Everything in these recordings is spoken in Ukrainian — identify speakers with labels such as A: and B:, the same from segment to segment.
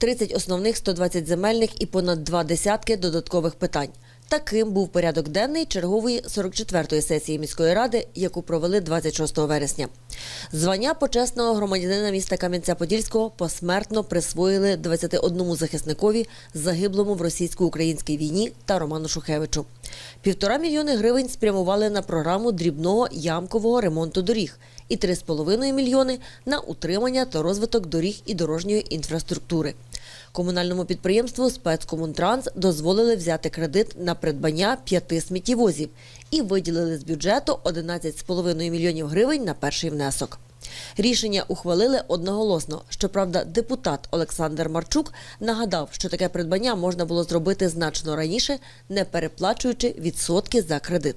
A: 30 основних, 120 земельних і понад два десятки додаткових питань. Таким був порядок денний чергової 44-ї сесії міської ради, яку провели 26 вересня. Звання почесного громадянина міста Кам'янця-Подільського посмертно присвоїли 21 захисникові, загиблому в російсько-українській війні та Роману Шухевичу. Півтора мільйони гривень спрямували на програму дрібного ямкового ремонту доріг і 3,5 мільйони на утримання та розвиток доріг і дорожньої інфраструктури. Комунальному підприємству «Спецкомунтранс» дозволили взяти кредит на придбання п'яти сміттєвозів і виділили з бюджету 11,5 мільйонів гривень на перший внесок. Рішення ухвалили одноголосно. Щоправда, депутат Олександр Марчук нагадав, що таке придбання можна було зробити значно раніше, не переплачуючи відсотки за кредит.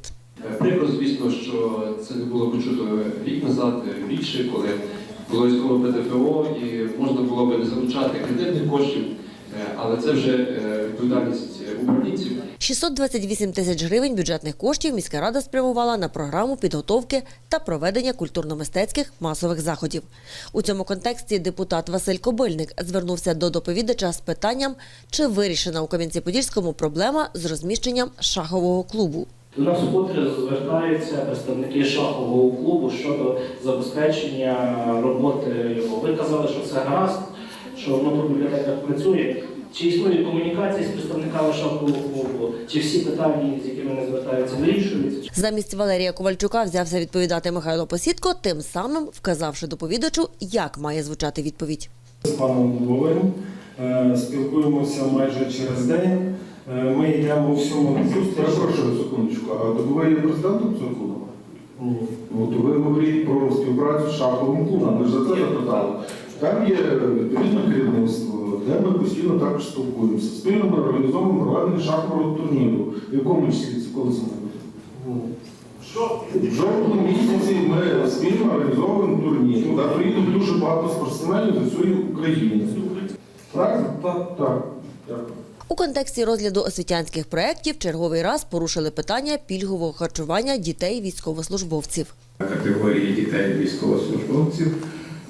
B: Прикро, звісно, що це не було почуто рік назад, більше, коли було військове ПТФО і можна було би не залучати кредитних коштів, е, але це вже е, відповідальність управлінців.
A: 628 тисяч гривень бюджетних коштів міська рада спрямувала на програму підготовки та проведення культурно-мистецьких масових заходів. У цьому контексті депутат Василь Кобильник звернувся до доповідача з питанням, чи вирішена у Кам'янці-Подільському проблема з розміщенням шахового клубу.
C: До нас вкотре звертаються представники шахового клубу щодо забезпечення роботи його. Ви казали, що все гаразд, що воно по бібліотеках працює. Чи існує комунікація з представниками шахового клубу? Чи всі питання, з якими вони звертаються, вирішуються?
A: Замість Валерія Ковальчука взявся відповідати Михайло Посідко, тим самим вказавши доповідачу, як має звучати відповідь.
D: з паном Вовим. Е, Спілкуємося майже через день. Е, Ми йдемо у всьому на зустріч.
E: Перепрошую секундочку, а ви є президентом цього клубу?
D: Ні.
E: То ви говоріть про співпрацю з шаховим клубом. Ми ж за це запитали. Там є відповідне керівництво, де ми постійно також спілкуємося. Спільно ми організовуємо проведення шахового турніру. В якому числі це коли це? В жовтому місяці ми спільно організовуємо турнір. Приїдуть дуже багато спортсменів з усієї України. Так, так.
A: У контексті розгляду освітянських проєктів черговий раз порушили питання пільгового харчування дітей військовослужбовців.
F: категорії дітей військовослужбовців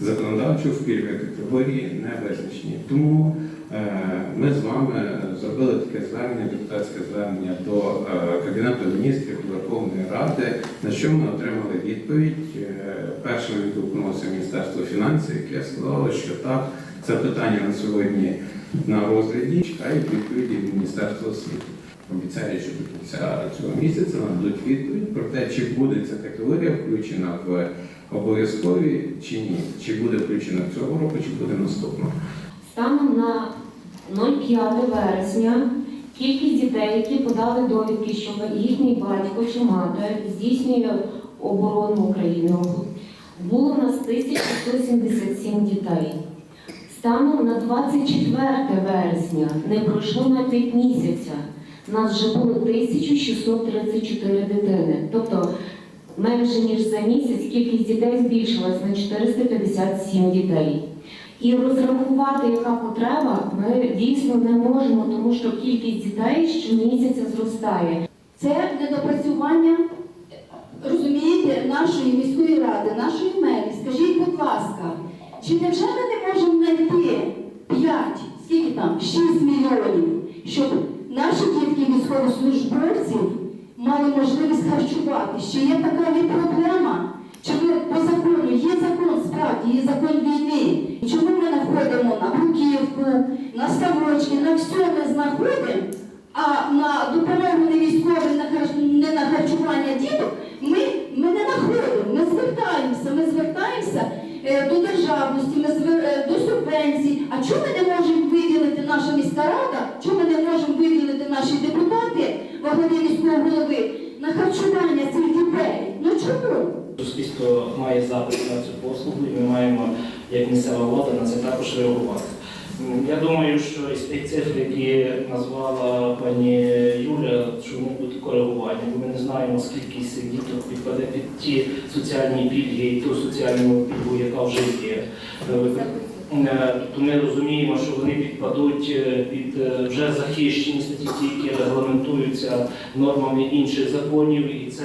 F: законодавчо в пільгові категорії не визначені. Тому е, ми з вами зробили таке звернення, депутатське звернення до е, Кабінету міністрів Верховної Ради, на що ми отримали відповідь. Е, Першим відгукнулося Міністерство фінансів, яке сказало, що так, це питання на сьогодні на розгляді. Чекають відповіді від Міністерства освіти. Обіцяють, що до кінця цього місяця нададуть відповідь про те, чи буде ця категорія включена в обов'язкові чи ні, чи буде включена цього року, чи буде наступного.
G: Станом на 05 вересня кількість дітей, які подали довідки, що їхній батько чи мати здійснює оборону України, було в нас 1177 дітей. Станом на 24 вересня не пройшло навіть місяця. Нас вже було 1634 дитини. Тобто менше ніж за місяць кількість дітей збільшилась на 457 дітей. І розрахувати, яка потреба, ми дійсно не можемо, тому що кількість дітей щомісяця зростає.
H: Це недопрацювання, розумієте, нашої міської ради, нашої мерії. Скажіть, будь ласка, чи невже ми не можемо знайти 5, скільки там, 6 мільйонів, щоб наші дітки військовослужбовців мали можливість харчувати? Ще є така є проблема. Чи ми по закону, є закон справді, є закон війни. Чому ми знаходимо на бруківку, на ставочки, на все ми знаходимо, а на допомогу не військовим, не на харчування діток, ми, ми не знаходимо, ми звертаємося, ми звертаємося до державності, е, до субвенцій. А чому ми не можемо виділити наша міська рада, чому ми не можемо виділити наші депутати во главі міського голови на харчування цих дітей? Ну чому?
C: Суспільство має запит на цю послугу, і ми маємо, як місцева влада, на це також реагувати. Я думаю, що із тих цифр, які назвала пані Юля, що вони будуть коригування, ми не знаємо, скільки з діток підпаде під ті соціальні пільги і ту соціальну пільгу, яка вже є. Е, Е, То ми розуміємо, що вони підпадуть е, під е, вже захищені статті, які регламентуються нормами інших законів, і це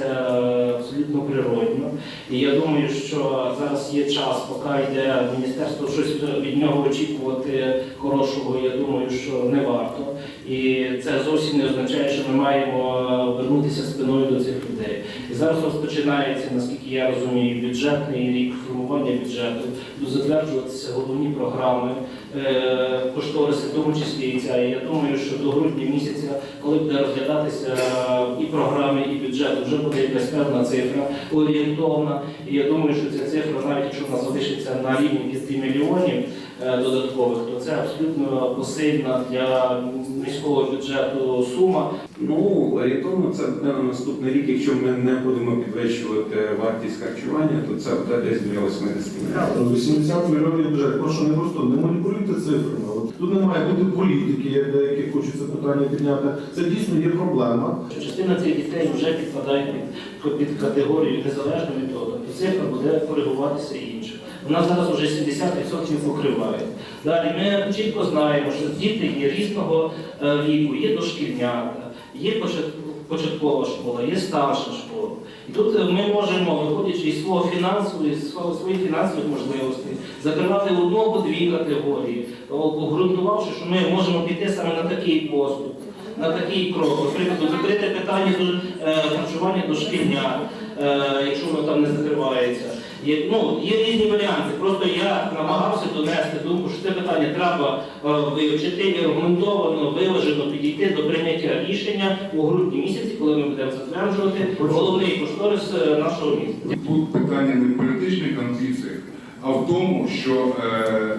C: абсолютно природно. І я думаю, що зараз є час, поки йде міністерство щось від нього очікувати хорошого. Я думаю, що не варто. І це зовсім не означає, що ми маємо вернутися спиною до цих зараз розпочинається, наскільки я розумію, бюджетний рік формування бюджету, затверджуватися головні програми, е, кошториси, в тому числі і ця. І я думаю, що до грудня місяця, коли буде розглядатися і програми, і бюджет, вже буде якась певна цифра орієнтовна. І я думаю, що ця цифра, навіть якщо вона залишиться на рівні 5 мільйонів е, додаткових, то це абсолютно посильна для міського бюджету сума.
F: Ну, орієнтовно це буде на наступний рік. Якщо ми не будемо підвищувати вартість харчування, то це буде десь біля 80 мільйонів.
E: 80 мільйонів бюджет. Прошу не просто не маніпулюйте цифрами. От тут не має бути політики, як деякі хочуть це питання підняти. Це дійсно є проблема.
C: частина цих дітей вже підпадає під, під категорію незалежно від того. Тобто цифра буде коригуватися інше. Вона зараз вже 70% покриває. Далі ми чітко знаємо, що діти є різного е, віку, є дошкільнята, є початкова школа, є старша школа. І тут е, ми можемо, виходячи із свого фінансу, із своїх фінансових можливостей, закривати одну або дві категорії, обґрунтувавши, що ми можемо піти саме на такий поступ на такий крок. Наприклад, закрити питання е, харчування дошкільня, якщо воно там не закривається. Є, ну, є різні варіанти. Просто я намагався донести думку, що це питання треба е, вивчити і аргументовано, виважено підійти до прийняття рішення у грудні місяці, коли ми будемо затверджувати головний кошторис е, нашого міста.
I: Тут питання не в політичних амбіціях, а в тому, що е,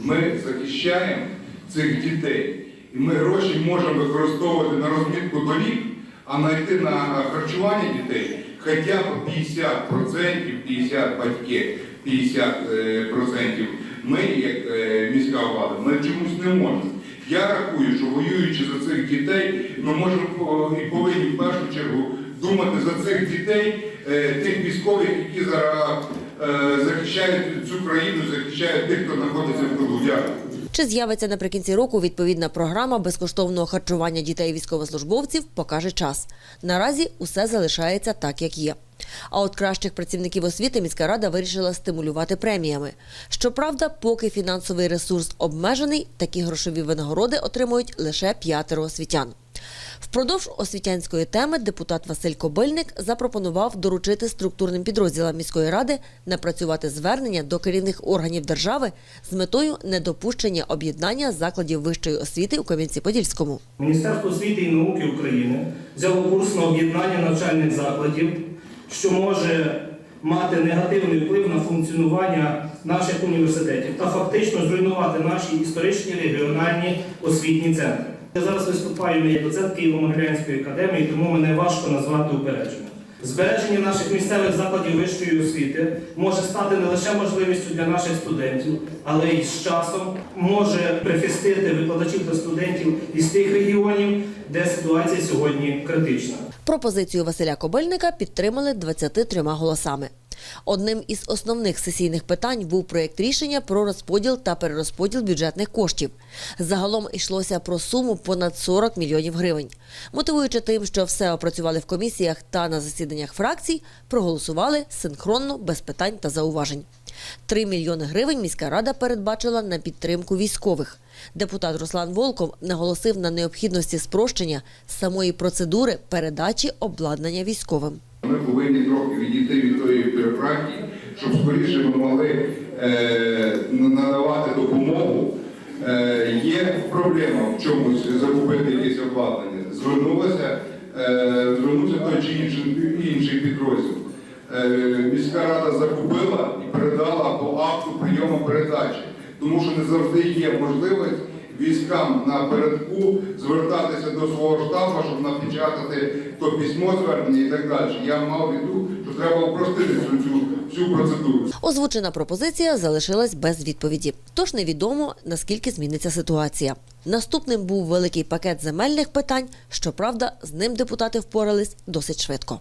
I: ми захищаємо цих дітей. І ми гроші можемо використовувати на розмітку доріг, а знайти на харчування дітей хоча б 50%, 50 батьки, 50% ми, як е, міська влада, ми чомусь не можемо. Я рахую, що воюючи за цих дітей, ми можемо о, і повинні в першу чергу думати за цих дітей, е, тих військових, які зараз е, захищають цю країну, захищають тих, хто знаходиться в. Дякую.
A: Чи з'явиться наприкінці року відповідна програма безкоштовного харчування дітей військовослужбовців, покаже час. Наразі усе залишається так, як є. А от кращих працівників освіти міська рада вирішила стимулювати преміями. Щоправда, поки фінансовий ресурс обмежений, такі грошові винагороди отримують лише п'ятеро освітян. Впродовж освітянської теми депутат Василь Кобильник запропонував доручити структурним підрозділам міської ради напрацювати звернення до керівних органів держави з метою недопущення об'єднання закладів вищої освіти у Кам'янці-Подільському.
C: Міністерство освіти і науки України взяло курс на об'єднання навчальних закладів, що може мати негативний вплив на функціонування наших університетів та фактично зруйнувати наші історичні регіональні освітні центри. Я зараз виступаю на доцент Києво-Могилянської академії, тому мене важко назвати упередженим. Збереження наших місцевих закладів вищої освіти може стати не лише можливістю для наших студентів, але й з часом може прихистити викладачів та студентів із тих регіонів, де ситуація сьогодні критична.
A: Пропозицію Василя Кобильника підтримали 23 голосами. Одним із основних сесійних питань був проєкт рішення про розподіл та перерозподіл бюджетних коштів. Загалом йшлося про суму понад 40 мільйонів гривень. Мотивуючи тим, що все опрацювали в комісіях та на засіданнях фракцій, проголосували синхронно без питань та зауважень. 3 мільйони гривень міська рада передбачила на підтримку військових. Депутат Руслан Волков наголосив на необхідності спрощення самої процедури передачі обладнання військовим.
I: Ми повинні трохи відійти від тої бюрократії, щоб скоріше ми могли е, надавати допомогу. Е, є проблема в чомусь закупити якесь обладнання. Звернулося, е, звернувся той чи інший, інший підрозділ. Е, міська рада закупила і передала по акту прийому передачі, тому що не завжди є можливість військам на передку звертатися до свого штабу, щоб напечатати то письмо звернення і так далі. Я мав в виду, що треба упростити цю, цю всю процедуру.
A: Озвучена пропозиція залишилась без відповіді. Тож невідомо наскільки зміниться ситуація. Наступним був великий пакет земельних питань. Щоправда, з ним депутати впорались досить швидко.